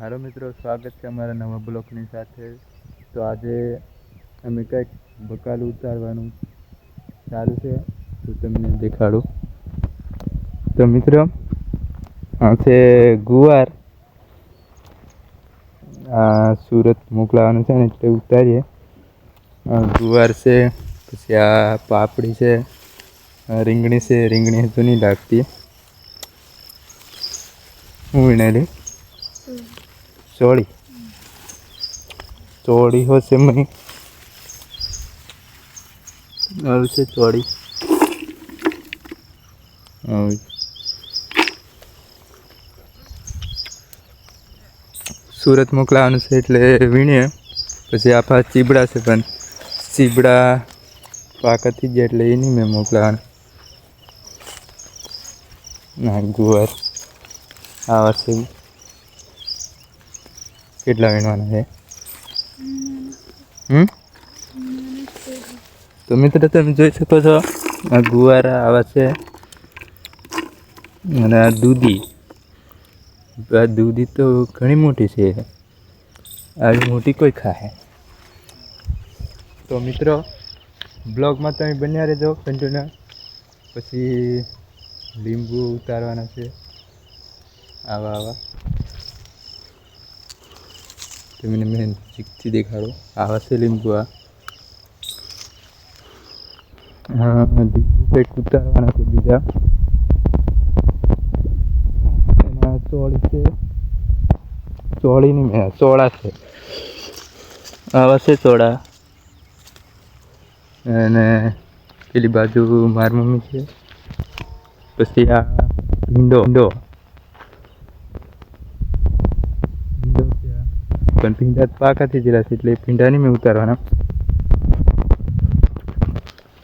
હાલો મિત્રો, સ્વાગત છે અમારા નવા બ્લોકની સાથે. તો આજે અમે કંઈક બકાલું ઉતારવાનું ચાલુ છે, તો તમને દેખાડું. તો મિત્રો આ છે ગુવાર, આ સુરત મોકલાવાનું છે ને એટલે ઉતારીએ. ગુવાર છે, પછી આ પાપડી છે રીંગણી છે, રીંગણી હજુ નહીં લાગતી. વિનાલી ચોળી. ચોળી હશે મય આવશે ચોળી. સુરત મોકલાવાનું છે એટલે વીણીએ. પછી આખા ચીબડા છે પણ ચીબડા પાકતી ગયા એટલે એ નહીં મેં મોકલાવાના. ના, ગુવાર. આ વર્ષે કેટલા વીણવાના છે? હમ? તો મિત્રો તમે જોઈ શકો છો, આ ગુવારા આવા છે અને આ દૂધી. આ દૂધી તો ઘણી મોટી છે. આવી મોટી કોઈ ખાય તો મિત્રો, બ્લોગમાં તમે બન્યા રહેજો કન્ટિન્યુ પછી લીંબુ ઉતારવાના છે. આવા આવા. તમને મેં ચીકથી દેખાડો આવા છે લીંબુ આ ઉતારવાના છે બીજા એમાં ચોળી છે ચોળીની મેં ચોળા છે આવા છે ચોળા અને પેલી બાજુ મારી મમ્મી છે પછી આ ભીંડો ભીંડો છે આ. પણ ભીંડા પાકાથી ગયેલા છે એટલે ભીંડા મેં ઉતારવાના.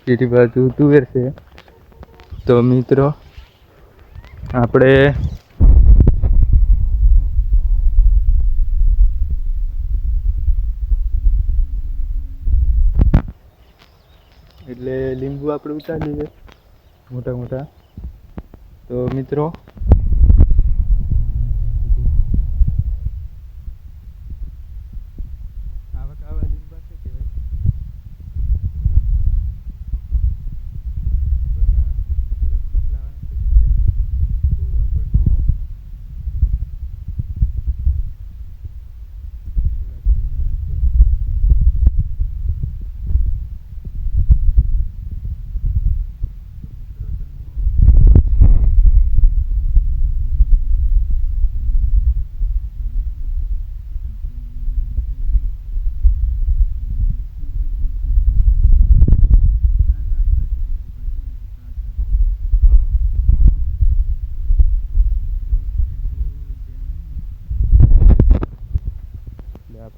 બીજી બાજુ તુવેર છે. તો મિત્રો, આપણે એટલે લીંબુ આપણે ઉતારી લઈએ મોટા મોટા તો મિત્રો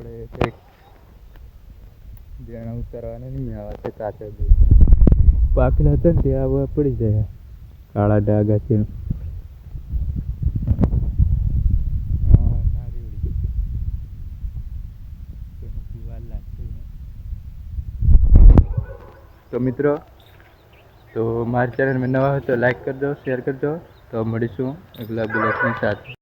આપણે કંઈક દેણા ઉતારવાના નહીં આવા છે કાચા જે પાકેલા હતા ને તે આવા પડી જાય. કાળા ડાગા છે. તો મિત્રો તો મારી ચેનલમાં નવા હોય તો લાઈક કરજો શેર કરજો. તો મળીશું અગલા બ્લોગની સાથે.